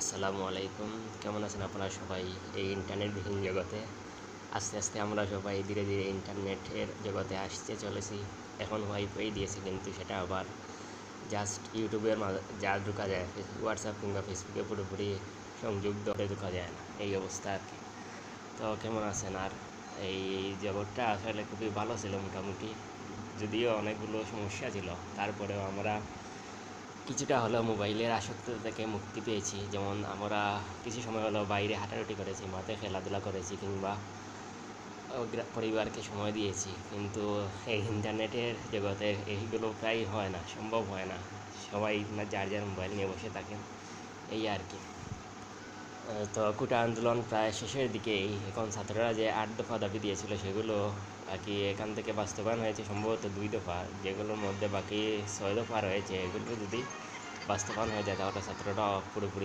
আসসালামু আলাইকুম। কেমন আছেন আপনারা সবাই এই ইন্টারনেট বিহীন জগতে? আস্তে আস্তে আমরা সবাই ধীরে ধীরে ইন্টারনেটের জগতে আসতে চলেছি। এখন ওয়াইফাই দিয়েছে কিন্তু সেটা আবার জাস্ট ইউটিউবের যা ঢোকা যায় হোয়াটসঅ্যাপ কিংবা ফেসবুকে পুরোপুরি সংযোগ ধরে ঢোকা যায় না। এই অবস্থা আর কি। তো কেমন আছেন? আর এই জগৎটা আসলে খুবই ভালো ছিল মোটামুটি। যদিও অনেকগুলো সমস্যা ছিল। তারপরেও আমরা কিছুটা হলেও মোবাইলের আসক্ত থেকে মুক্তি পেয়েছি। যেমন আমরা কিছু সময় হলো বাইরে হাঁটাহাঁটি করেছি, মাঠে খেলাধুলা করেছি কিংবা পরিবারকে সময় দিয়েছি। কিন্তু এই ইন্টারনেটের জগতে এইগুলো প্রায় হয় না, সম্ভব হয় না। সবাই যার যার মোবাইল নিয়ে বসে থাকেন, এই আর কি। তো কুটা আন্দোলন প্রায় শেষের দিকেই এখন ছাত্ররা যে আট দফা দাবি দিয়েছিল সেগুলো আর কি এখান থেকে বাস্তবায়ন হয়েছে, সম্ভবত দুই দফা। যেগুলোর মধ্যে বাকি ছয় দফা রয়েছে, এগুলো যদি বাস্তবায়ন হয়ে যায় তাহলে ছাত্ররা পুরোপুরি